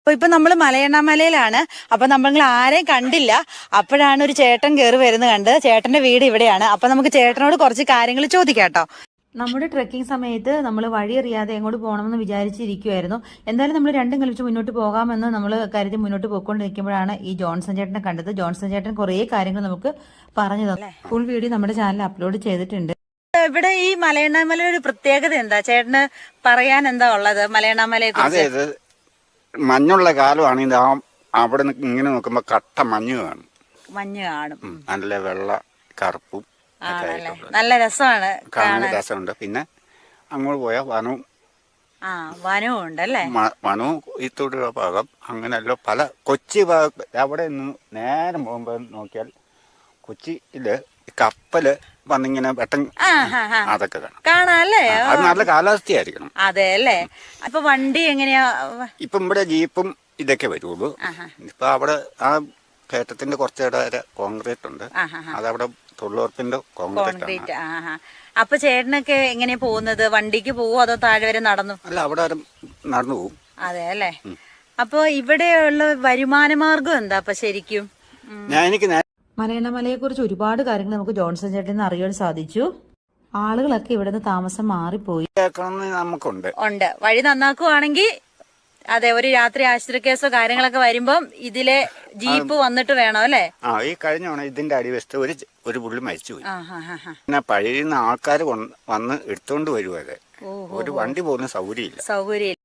അപ്പൊ ഇപ്പൊ നമ്മൾ മലയണ്ണാമലയിലാണ്. അപ്പൊ നമ്മൾ ആരെയും കണ്ടില്ല. അപ്പോഴാണ് ഒരു ചേട്ടൻ കയറി വരുന്നത് കണ്ട് ചേട്ടന്റെ വീട് ഇവിടെയാണ്. അപ്പൊ നമുക്ക് ചേട്ടനോട് കുറച്ച് കാര്യങ്ങൾ ചോദിക്കാട്ടോ. നമ്മുടെ ട്രെക്കിംഗ് സമയത്ത് നമ്മൾ വഴി അറിയാതെ എങ്ങോട്ട് പോകണമെന്ന് വിചാരിച്ചിരിക്കുമായിരുന്നു എന്തായാലും നമ്മൾ രണ്ടും കളിച്ച് മുന്നോട്ട് പോകാമെന്ന് നമ്മൾ കരുതി മുന്നോട്ട് പോയിക്കൊണ്ട് നിൽക്കുമ്പോഴാണ് ഈ ജോൺസൺ ചേട്ടനെ കണ്ടത്. ജോൺസൺ ചേട്ടൻ കുറേ കാര്യങ്ങൾ നമുക്ക് പറഞ്ഞു തന്നെ. ഫുൾ വീഡിയോ നമ്മുടെ ചാനലിൽ അപ്ലോഡ് ചെയ്തിട്ടുണ്ട്. ഇവിടെ ഈ മലയണ്ണാമല ഒരു പ്രത്യേകത എന്താ? ചേട്ടന് പറയാൻ എന്താ ഉള്ളത്? മലയണ്ണാമലയെ അതെ. ഇത് കാലമാണ് ഇത് ആ അവിടെ നിന്ന് ഇങ്ങനെ നോക്കുമ്പോ കട്ട മഞ്ഞ് കാണും. മഞ്ഞ് കാണും. ഉം. നല്ല വെള്ള കറുപ്പും ഒക്കെ ആണല്ലേ ആയിട്ടുള്ളത് നല്ല രസമാണ് കാണാൻ രസമുണ്ട്. പിന്നെ അങ്ങോട്ട് പോയാൽ വനവും ആ വനവും ഉണ്ടല്ലേ? മ- ഇത്തോടുള്ള ഭാഗം അങ്ങനെയല്ല. പല കൊച്ചി ഭാഗം അവിടെ നിന്ന് നേരം പോകുമ്പോൾ നോക്കിയാൽ കൊച്ചിയിൽ ഈ കപ്പൽ വന്നിങ്ങനെ വെട്ടം ആ ഹാ ഹാ അതൊക്കെ കാണാം. കാണാല്ലേ? അത് നല്ല കാലാവസ്ഥയായിരിക്കണം. അതെ അല്ലേ? അപ്പൊ വണ്ടി എങ്ങനെയാ? ഇപ്പം ഇവിടെ ജീപ്പും ഇതൊക്കെ വരുള്ളൂ. ഇപ്പൊ അവിടെ ആ കയറ്റത്തിന്റെ കുറച്ചിട വരെ കോൺക്രീറ്റ് ഉണ്ട്. അത് അതവിടെ തൊഴിലുറപ്പിന്റെ കോൺക്രീറ്റ് അപ്പൊ ചേട്ടനൊക്കെ എങ്ങനെയാ പോകുന്നത്? വണ്ടിക്ക് പോവോ അതോ താഴെ വരെ നടന്നു? അല്ല അവിടെ നടന്നു പോകും. അതെ അല്ലേ? അപ്പൊ ഇവിടെയുള്ള വരുമാന മാർഗം എന്താ? അപ്പൊ ശരിക്കും? ഞാൻ എനിക്ക് മലയണ്ണമലയെ കുറിച്ച് ഒരുപാട് കാര്യങ്ങൾ നമുക്ക് ജോൺസൺ ചേട്ടൻ നിന്ന് അറിയാൻ സാധിച്ചു. ആളുകളൊക്കെ ഇവിടുന്ന് താമസം മാറിപ്പോയി. നമുക്കുണ്ട്. ഉണ്ട്. വഴി നന്നാക്കുവാണെങ്കിൽ അതെ ഒരു രാത്രി ആശുപത്രി കേസോ കാര്യങ്ങളൊക്കെ വരുമ്പം ഇതിലെ ജീപ്പ് വന്നിട്ട് വേണം അല്ലേ? ആ ഈ കഴിഞ്ഞ ഇതിന്റെ അടിവശത്ത് ഒരു ഒരു പുള്ളി മരിച്ചുപോയി. ഹാ പിന്നെ പഴയ ആൾക്കാർ വന്ന് എടുത്തോണ്ട് വരുവത്. ഒരു വണ്ടി പോകുന്ന സൗകര്യമില്ല. സൗകര്യം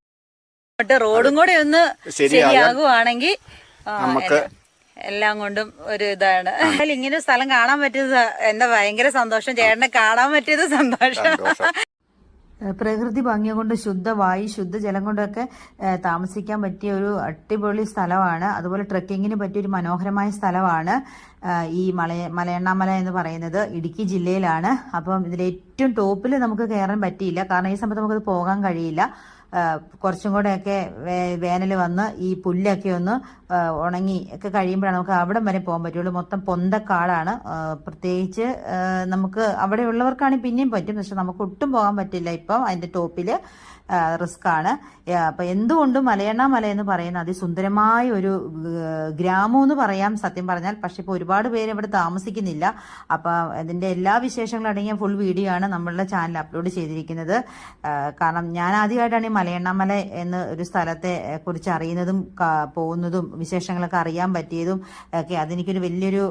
എന്നിട്ട് റോഡും കൂടെ ഒന്ന് ശരിയാകുവാണെങ്കിൽ നമുക്ക് എല്ലാം- കൊണ്ടും ഒരു ഇതാണ്. അതിൽ ഇങ്ങനെ സ്ഥലം കാണാൻ പറ്റിയത് എന്താ ഭയങ്കര സന്തോഷം. ചേട്ടനെ കാണാൻ പറ്റിയത് സന്തോഷം. പ്രകൃതി ഭംഗി കൊണ്ട് ശുദ്ധവായു ശുദ്ധജലം കൊണ്ടൊക്കെ താമസിക്കാൻ പറ്റിയ ഒരു അടിപൊളി സ്ഥലമാണ്. അതുപോലെ ട്രക്കിങ്ങിന് പറ്റിയ ഒരു മനോഹരമായ സ്ഥലമാണ് ഈ മലയ മലയണ്ണാമല എന്ന് പറയുന്നത് ഇടുക്കി ജില്ലയിലാണ്. അപ്പം ഇതിൽ ഏറ്റവും ടോപ്പിൽ നമുക്ക് കയറാൻ പറ്റിയില്ല. കാരണം ഈ സമയത്ത് നമുക്കത് പോകാൻ കഴിയില്ല. കുറച്ചും കൂടെയൊക്കെ വേനൽ വന്ന് ഈ പുല്ലൊക്കെ ഒന്ന് ഉണങ്ങി ഒക്കെ കഴിയുമ്പോഴാണ് നമുക്ക് അവിടം വരെ പോകാൻ പറ്റുള്ളൂ. മൊത്തം പൊന്തക്കാടാണ്. പ്രത്യേകിച്ച് നമുക്ക് അവിടെ ഉള്ളവർക്കാണെങ്കിൽ പിന്നെയും പറ്റും. പക്ഷെ നമുക്ക് ഒട്ടും പോകാൻ പറ്റില്ല ഇപ്പം. അതിന്റെ ടോപ്പിൽ റിസ്ക് ആണ് അപ്പൊ എന്തുകൊണ്ടും മലയണ്ണ മല എന്ന് പറയുന്ന അതിസുന്ദരമായ ഒരു ഗ്രാമം എന്ന് പറയാം സത്യം പറഞ്ഞാൽ. പക്ഷെ ഇപ്പോൾ ഒരുപാട് പേര് ഇവിടെ താമസിക്കുന്നില്ല. അപ്പൊ അതിന്റെ എല്ലാ വിശേഷങ്ങളും അടങ്ങിയ ഫുൾ വീഡിയോ ആണ് നമ്മളുടെ ചാനൽ അപ്ലോഡ് ചെയ്തിരിക്കുന്നത്. കാരണം ഞാൻ ആദ്യമായിട്ടാണ് ഈ മലയണ്ണ മല എന്ന ഒരു സ്ഥലത്തെ കുറിച്ച് അറിയുന്നതും പോകുന്നതും വിശേഷങ്ങളൊക്കെ അറിയാൻ പറ്റിയതും ഒക്കെ അതെനിക്കൊരു വലിയൊരു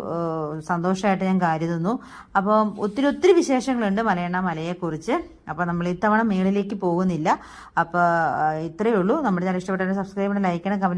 സന്തോഷമായിട്ട് ഞാൻ കരുതുന്നു. അപ്പം ഒത്തിരി ഒത്തിരി വിശേഷങ്ങളുണ്ട് മലയണ്ണ മലയെക്കുറിച്ച്. അപ്പൊ നമ്മൾ ഇത്തവണ മേളിലേക്ക് പോകുന്നില്ല. അപ്പോൾ ഇത്രയേ ഉള്ളൂ. നമ്മുടെ ചാനൽ ഇഷ്ടപ്പെട്ടവരെ സബ്സ്ക്രൈബ് ചെയ്യണം ലൈക്ക് ചെയ്യണം കമന്റ്